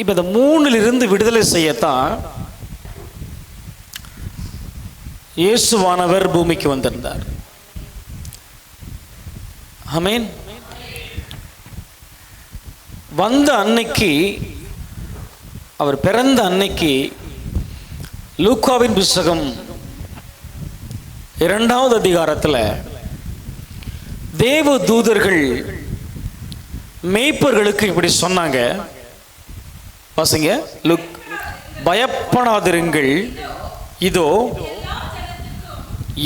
இப்போ இந்த மூணிலிருந்து விடுதலை செய்யத்தான் இயேசுவானவர் பூமிக்கு வந்திருந்தார். அமேன் வந்த அன்னைக்கு அவர் பிறந்த அன்னைக்கு லூக்காவின் புஸ்தகம் இரண்டாவது அதிகாரத்தில் தேவ தூதர்கள் மேய்ப்பர்களுக்கு இப்படி சொன்னாங்க. வாசிங்க. லுக் பயப்படாதிருங்கள். இதோ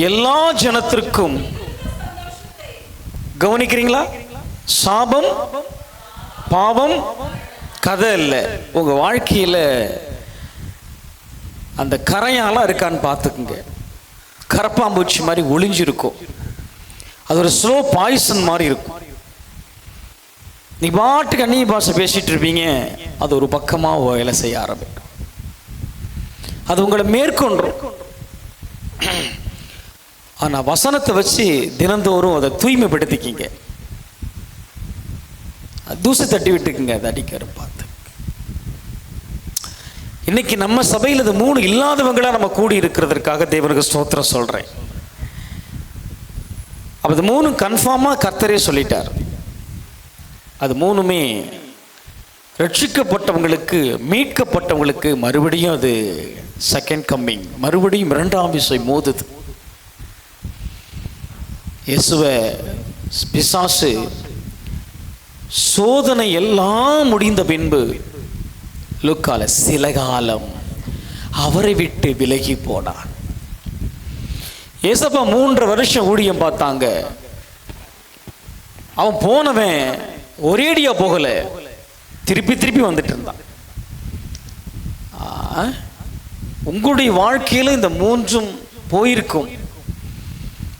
எல்லா ஜனத்திற்கும் கவனிக்கிறீங்களா? சாபம் பாவம் கதை இல்லை. உங்க வாழ்க்கையில அந்த கரையாலாம் இருக்கான்னு பார்த்துக்குங்க. கரப்பாம்பூச்சி மாதிரி ஒளிஞ்சிருக்கும். அது ஒரு ஸ்லோ பாய்சன் மாதிரி இருக்கும். நீ பாட்டுக்கு அந்நிய பாஷை பேசிட்டு இருப்பீங்க. அது ஒரு பக்கமாக வேலை செய்ய ஆரம்பிக்கும். அது உங்களை மேற்கொன்றும் ஆனால் வசனத்தை வச்சு தினந்தோறும் அதை தூய்மைப்படுத்திக்கிங்க. தூசி தட்டி விட்டுக்குங்க அதை அடிக்கிற பார்த்து. இன்னைக்கு நம்ம சபையில் இது மூணு இல்லாதவங்களா நம்ம கூடி இருக்கிறதற்காக தேவனுக்கு ஸ்தோத்திரம் சொல்கிறேன் அப்போ இது மூணு கன்ஃபார்மாக கர்த்தரே சொல்லிட்டார். அது மூணுமே ரட்சிக்கப்பட்டவங்களுக்கு மீட்கப்பட்டவங்களுக்கு மறுபடியும் அது செகண்ட் கம்மிங் மறுபடியும் இரண்டாம் விசை மோதுது. இயேசுவ பிசாசு சோதனை எல்லாம் முடிந்த பின்பு லுக்கால சில காலம் அவரை விட்டு விலகி போனான். ஏசப்பா மூன்று வருஷம் ஊழியம் பார்த்தாங்க. அவன் போனவன் ஒரேடியா போகலை. திருப்பி திருப்பி வந்துட்டு இருந்தான் உங்களுடைய வாழ்க்கையில இந்த மூன்றும் போயிருக்கும்.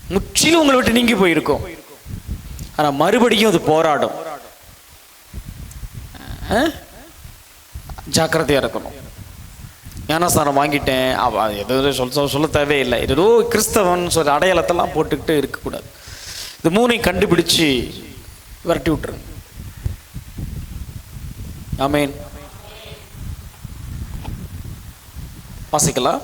முற்றிலும் உங்களை விட்டு நீங்கி போயிருக்கும். ஆனா மறுபடியும் அது போராடும். ஆ? ஜாக்கிரதையா இருக்கணும். ஞானஸ்தானம் வாங்கிட்டேன். அவ எதுவும் சொல்ல சொல்ல தேவையில்லை. ஏதோ கிறிஸ்தவன் சொல்ற அடையாளத்தெல்லாம் போட்டுக்கிட்டு இருக்கக்கூடாது. இது மூணையும் கண்டுபிடிச்சு விரட்டி விட்டுருங்க. ஆமேன். வாசிக்கலாம்.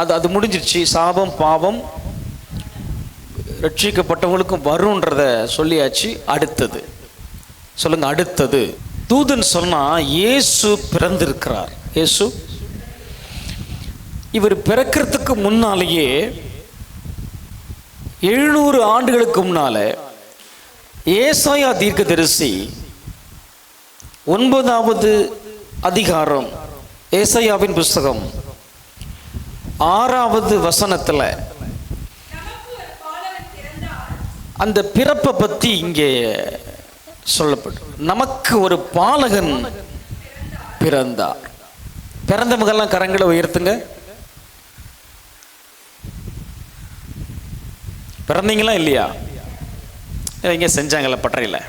அது அது முடிஞ்சிருச்சு சாபம் பாவம் ரட்சிக்கப்பட்டவங்களுக்கும் வரும்ன்றத சொல்லியாச்சு. அடுத்தது. சொல்லுங்க அடுத்தது. தூதன் சொன்னா இயேசு பிறந்திருக்கிறார். இயேசு. இவர் பிறக்கிறதுக்கு முன்னாலேயே எழுநூறு ஆண்டுகளுக்கு முன்னால ஏசாயா தீர்க்க தரிசி ஒன்பதாவது அதிகாரம் ஏசாயாவின் புஸ்தகம். ஆறாவது வசனத்துல அந்த பிறப்பை பத்தி இங்கே சொல்லப்படும் நமக்கு ஒரு பாலகன் பிறந்தார். பிறந்தவங்கெல்லாம் கரங்களை உயர்த்துங்க. பிறந்தீங்களா இல்லையா? இங்கே செஞ்சாங்கல்ல பட்டறையில்.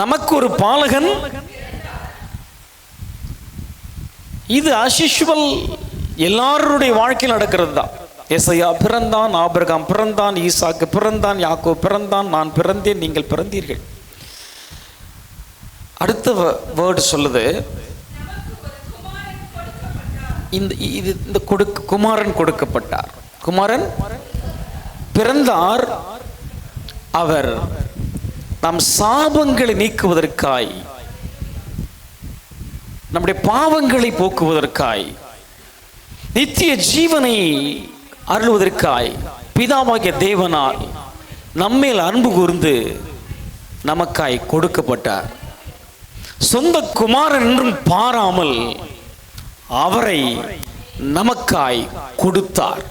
நமக்கு ஒரு பாலகன். இது அசிஷுவல் எல்லாருடைய வாழ்க்கையில் நடக்கிறது தான் எசையா பிறந்தான் ஆபிரகாம் பிறந்தான் ஈசாக்கு பிறந்தான் யாக்கோ பிறந்தான் நான் பிறந்தேன் நீங்கள் பிறந்தீர்கள். அடுத்த வேர்டு சொல்லுது. இந்த இது இந்த கொடுக்க குமாரன் கொடுக்கப்பட்டார். குமாரன் பிறந்தார். அவர் நம் சாபங்களை நீக்குவதற்காய் நம்முடைய பாவங்களை போக்குவதற்காய் நித்திய ஜீவனை அருள்வதற்காய் பிதாவாகிய தேவனால் நம்மேல் அன்பு கூர்ந்து நமக்காய் கொடுக்கப்பட்டார். சொந்த குமாரன் என்றும் பாராமல் அவரை நமக்காய் கொடுத்தார்.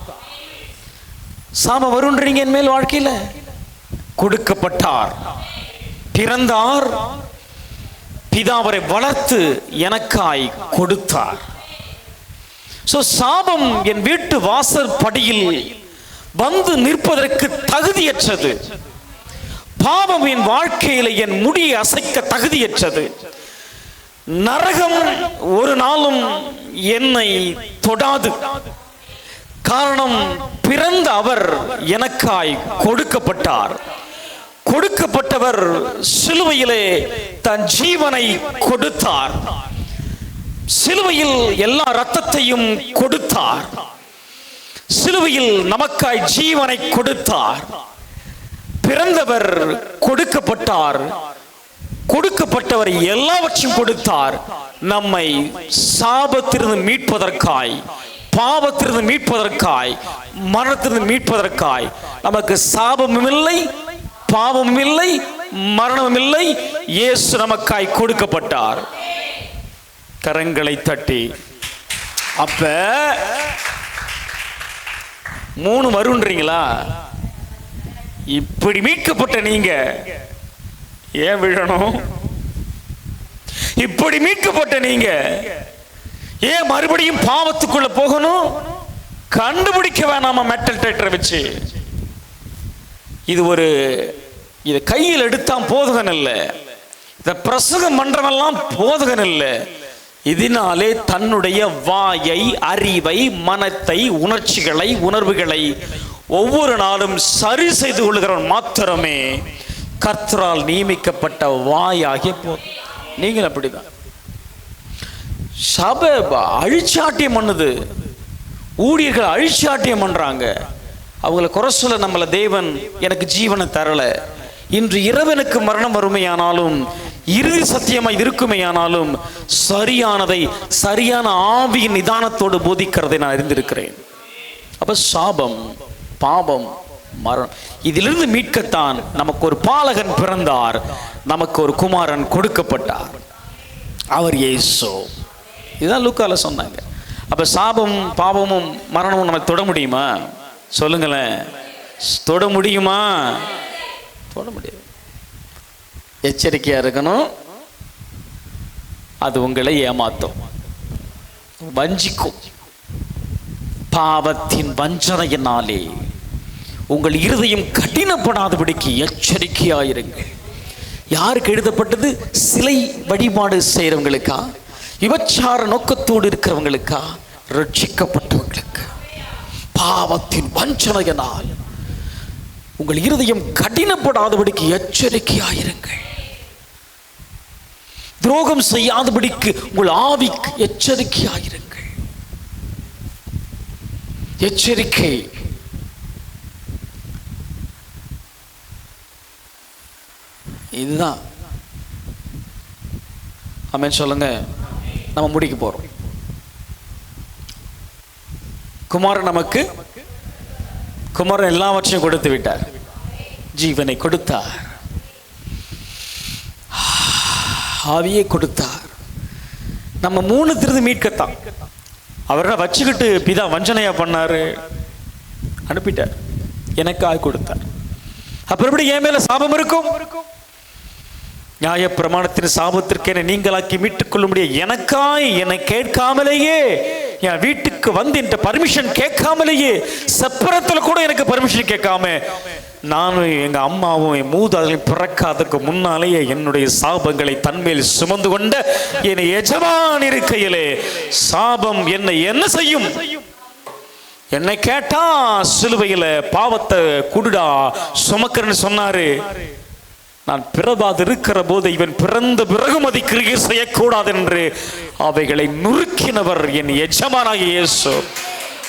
சாபம் வருன்றீங்க என் மேல் வாழ்க்கையில்? கொடுக்கப்பட்டார். பிறந்தார். பிதாவரை வளர்த்து எனக்காய் கொடுத்தார். சோ சாபம் என் வீட்டு வாசல் படியில் வந்து நிற்பதற்கு தகுதியற்றது. பாவம் என் வாழ்க்கையில என் முடியை அசைக்க தகுதியற்றது. நரகம் ஒரு நாளும் என்னை தொடாது. காரணம் பிறந்த அவர் எனக்காய் கொடுக்கப்பட்டார். கொடுக்கப்பட்டவர் சிலுவையிலே தன் ஜீவனை கொடுத்தார். சிலுவையில் எல்லா ரத்தத்தையும் கொடுத்தார். சிலுவையில் நமக்காய் ஜீவனை கொடுத்தார். பிறந்தவர் கொடுக்கப்பட்டார். கொடுக்கப்பட்டவர் எல்லாவற்றையும் கொடுத்தார். நம்மை சாபத்திலிருந்து மீட்பதற்காய் பாவத்திலிருந்து மீட்பதற்காய் மரணத்திலிருந்து மீட்பதற்காய் நமக்கு சாபமும் இல்லை பாவமும் இல்லை மரணமும் இல்லை இயேசு நமக்காய் கொடுக்கப்பட்டார். கரங்களை தட்டி. அப்ப மூணு வருன்றீங்களா இப்படி மீட்கப்பட்ட நீங்க ஏன் விழணும்? இப்படி மீட்கப்பட்ட நீங்க ஏன் மறுபடியும் பாவத்துக்குள்ள போகணும்? கண்டுபிடிக்க வேணாமா மெட்டல் டேட்டரை வச்சு? இது ஒரு இதை கையில் எடுத்தான் போதகன் இல்லை இந்த பிரசங்கம் பண்றவெல்லாம் போதகன் இல்லை இதனாலே தன்னுடைய வாயை அறிவை மனத்தை உணர்ச்சிகளை உணர்வுகளை ஒவ்வொரு நாளும் சரி செய்து கொள்கிறவன் மாத்திரமே கர்த்தரால் நியமிக்கப்பட்ட வாயாகிய போ நீங்கள் அப்படிதான். சபை அழிச்சாட்டியம் பண்ணுது. ஊழியர்கள் அழிச்சாட்டியம் பண்றாங்க. அவங்கள குறை சொல்ல நம்மளை தேவன் எனக்கு ஜீவனை தரல. இன்று இரவு எனக்கு மரணம் வறுமையானாலும் இறுதி சத்தியமாய் இருக்குமையானாலும் சரியானதை சரியான ஆவியின் நிதானத்தோடு போதிக்கிறதை நான் அறிந்திருக்கிறேன். அப்ப சாபம் பாபம் மரணம். இதிலிருந்து மீட்கத்தான் நமக்கு ஒரு பாலகன் பிறந்தார். நமக்கு ஒரு குமாரன் கொடுக்கப்பட்டார். அவர் ஏசோ இதுதான் லூக்கால சொன்னாங்க. அப்ப சாபம் பாவமும் மரணமும் நம்ம தொட முடியுமா? சொல்லுங்களேன். தொட முடியுமா? தொட முடியும் எச்சரிக்கையா இருக்கணும். அது உங்களை ஏமாத்தும். வஞ்சிக்கும். பாவத்தின் வஞ்சனையினாலே. உங்கள் இருதயம் கடினப்படாதபடிக்கு எச்சரிக்கையாயிருங்கள் யாருக்கு எழுதப்பட்டது? சிலை வழிபாடு செய்கிறவங்களுக்கா? விபச்சார நோக்கத்தோடு இருக்கிறவங்களுக்கா? ரட்சிக்கப்பட்டவங்களுக்கு? பாவத்தின் வஞ்சனையினால் உங்கள் இருதயம் கடினப்படாதபடிக்கு எச்சரிக்கையாயிருங்கள். துரோகம் செய்யாதபடிக்கு உங்கள் ஆவிக்கு எச்சரிக்கையாயிருங்கள். எச்சரிக்கை இதுதான். ஆமென் சொல்லுங்க. நம்ம முடிக்க போறோம். குமாரன் நமக்கு குமாரன் எல்லாவற்றையும் கொடுத்து விட்டார். ஜீவனை கொடுத்தார். ஆவியை கொடுத்தார். நம்ம மூணு திருந்து மீட்கத்தான். அவரை வச்சுக்கிட்டு பிதா வஞ்சனையா பண்ணாரு. அனுப்பிட்டார். எனக்காக கொடுத்தார். அப்புறம் எப்படி என் மேல சாபம் இருக்கும்? நியாய பிரமாணத்தின் சாபத்திற்கு என நீங்களாக்கி மீட்டுக் கொள்ள முடிய எனக்காய் என்னை கேட்காமலேயே என் வீட்டுக்கு வந்து என்ற பர்மிஷன் கேட்காமலேயே செப்பரத்தில் கூட எனக்கு பர்மிஷன் கேட்காம நானும் எங்க அம்மாவும் என் மூதாதையும் பிறக்காததுக்கு முன்னாலேயே என்னுடைய சாபங்களை தன்மேல் சுமந்து கொண்ட என் எஜமான் இருக்கையிலே சாபம் என்னை என்ன செய்யும்? என்னை கேட்டா சிலுவையில பாவத்தை குடுடா சுமக்கிறன்னு சொன்னாரு. நான் பிறவாது இருக்கிற போது இவன் பிறந்த பிறகும் அதை கிரியை செய்யக்கூடாது என்று அவைகளை நுறுக்கினவர் என் எஜமானாகிய இயேசு.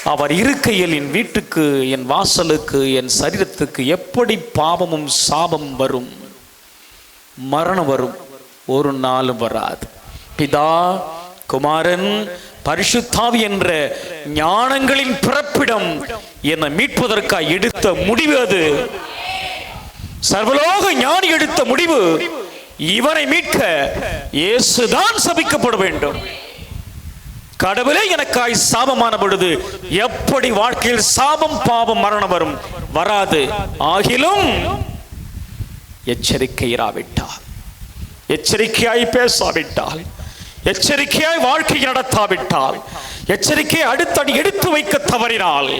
அவர் இருக்கையில் என் வீட்டுக்கு என் வாசலுக்கு என் சரீரத்துக்கு எப்படி பாவமும் சாபம் வரும்? மரணம் வரும். ஒரு நாளும் வராது. பிதா குமாரன் பரிசுத்தாவி என்ற ஞானங்களின் பிறப்பிடம் என்னை மீட்பதற்காக எடுத்த முடிவு அது. சர்வலோக ஞானி எடுத்த முடிவு இவனை மீட்க இயேசுதான் சபிக்கப்பட வேண்டும். கடவுளே எனக்காய் சாபமான பொழுது எப்படி வாழ்க்கையில் சாபம் பாவம் மரணம் வரும்? வராது. ஆகிலும் எச்சரிக்கை இராவிட்டால் எச்சரிக்கையாய் பேசாவிட்டால். எச்சரிக்கையாய் வாழ்க்கை நடத்தாவிட்டால். எச்சரிக்கையை அடுத்தடி எடுத்து வைக்க தவறினால்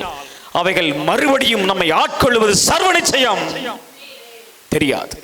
அவைகள் மறுபடியும் நம்மை ஆட்கொள்வது சர்வ நிச்சயம். தெரியாது.